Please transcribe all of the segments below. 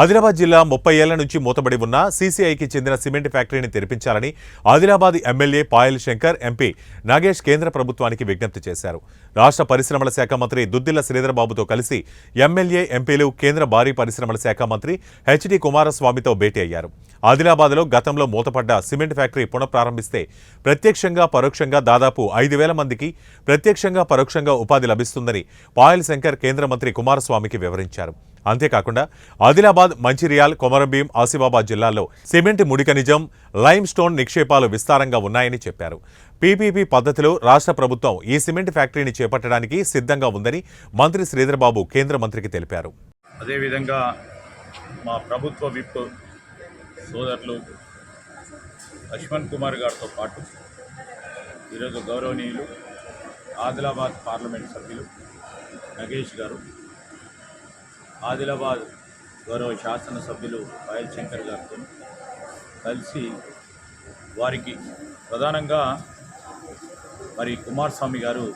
ఆదిలాబాద్ జిల్లా ముప్పై ఏళ్ళ నుంచి మూతబడి ఉన్న సీసీఐకి చెందిన సిమెంట్ ఫ్యాక్టరీని తెరిపించాలని ఆదిలాబాద్ ఎమ్మెల్యే పాయల్ శంకర్ ఎంపీ నాగేష్ కేంద్ర ప్రభుత్వానికి విజ్ఞప్తి చేశారు. రాష్ట్ర పరిశ్రమల శాఖ మంత్రి దుద్దిల్ల శ్రీధరబాబుతో కలిసి ఎమ్మెల్యే ఎంపీలు కేంద్ర భారీ పరిశ్రమల శాఖ మంత్రి హెచ్డి కుమారస్వామితో భేటీ అయ్యారు. ఆదిలాబాద్లో గతంలో మూతపడ్డ సిమెంట్ ఫ్యాక్టరీ పునఃప్రారంభిస్తే ప్రత్యక్షంగా పరోక్షంగా దాదాపు ఐదు వేల మందికి ప్రత్యక్షంగా పరోక్షంగా ఉపాధి లభిస్తుందని పాయల్ శంకర్ కేంద్ర మంత్రి కుమారస్వామికి వివరించారు. అంతేకాకుండా ఆదిలాబాద్ మంచిర్యాల్ కొమరంభీం ఆసిఫాబాద్ జిల్లాల్లో సిమెంట్ ముడికనిజం లైమ్ స్టోన్ నిక్షేపాలు విస్తారంగా ఉన్నాయని చెప్పారు. పీపీపీ పద్ధతిలో రాష్ట్ర ప్రభుత్వం ఈ సిమెంట్ ఫ్యాక్టరీని చేపట్టడానికి సిద్ధంగా ఉందని మంత్రి శ్రీధర్బాబు కేంద్ర మంత్రికి తెలిపారు. అదేవిధంగా మా ప్రభుత్వ విప్ సోదరులు లక్ష్మణ్ కుమార్ గారితో పాటు ఈరోజు గౌరవనీయులు ఆదిలాబాద్ పార్లమెంట్ సభ్యులు నగేష్ గారు ఆదిలాబాద్ గౌరవ శాసనసభ్యులు పాయల్ శంకర్ గారితో కలిసి వారికి ప్రధానంగా మరి కుమారస్వామి గారు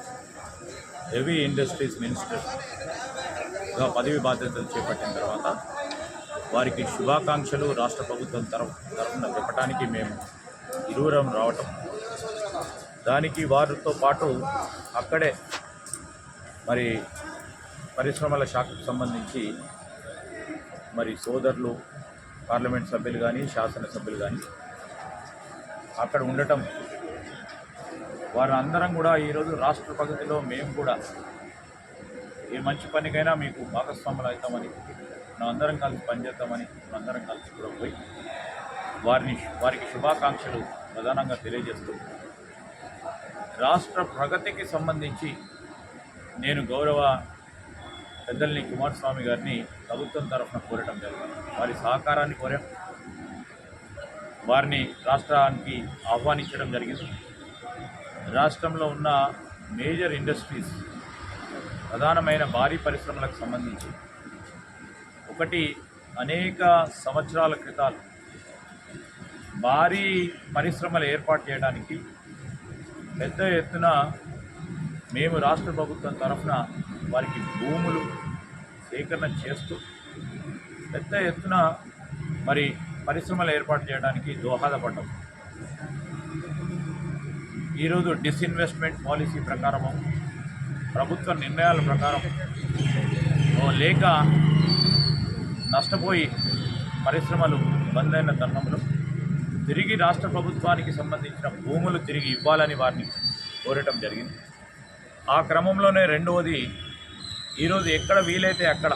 హెవీ ఇండస్ట్రీస్ మినిస్టర్గా పదవి బాధ్యతలు చేపట్టిన తర్వాత వారికి శుభాకాంక్షలు రాష్ట్ర ప్రభుత్వం తరఫు తరఫున చెప్పడానికి మేము ఇరువురం రావటం. దానికి వారితో పాటు అక్కడే మరి పరిశ్రమల శాఖకు సంబంధించి మరి సోదరులు పార్లమెంట్ సభ్యులు కానీ శాసనసభ్యులు కానీ అక్కడ ఉండటం. వారందరం కూడా ఈరోజు రాష్ట్ర ప్రగతిలో మేము కూడా ఏ మంచి పనికైనా మీకు భాగస్వాములు అవుతామని మనం అందరం కలిసి పనిచేద్దామని అందరం కలిసి కూడా పోయి వారిని వారికి శుభాకాంక్షలు ప్రధానంగా తెలియజేస్తూ రాష్ట్ర ప్రగతికి సంబంధించి నేను గౌరవ పెద్దల్ని కుమారస్వామి గారిని ప్రభుత్వం తరఫున కోరటం జరిగింది. వారి సహకారాన్ని కోరాం వారిని రాష్ట్రానికి ఆహ్వానించడం జరిగింది. రాష్ట్రంలో ఉన్న మేజర్ ఇండస్ట్రీస్ ప్రధానమైన భారీ పరిశ్రమలకు సంబంధించి ఒకటి అనేక సంవత్సరాల క్రితాలు భారీ పరిశ్రమలు ఏర్పాటు చేయడానికి పెద్ద ఎత్తున మేము రాష్ట్ర ప్రభుత్వం తరఫున వారికి భూములు సేకరణ చేస్తూ పెద్ద ఎత్తున మరి పరిశ్రమలు ఏర్పాటు చేయడానికి దోహదపడ్డం. ఈరోజు డిస్ఇన్వెస్ట్మెంట్ పాలసీ ప్రకారము ప్రభుత్వ నిర్ణయాల ప్రకారం లేక నష్టపోయి పరిశ్రమలు బంద్ అయిన తరుణంలో తిరిగి రాష్ట్ర ప్రభుత్వానికి సంబంధించిన భూములు తిరిగి ఇవ్వాలని వారిని కోరటం జరిగింది. ఆ క్రమంలోనే రెండవది ఈరోజు ఎక్కడ వీలైతే అక్కడ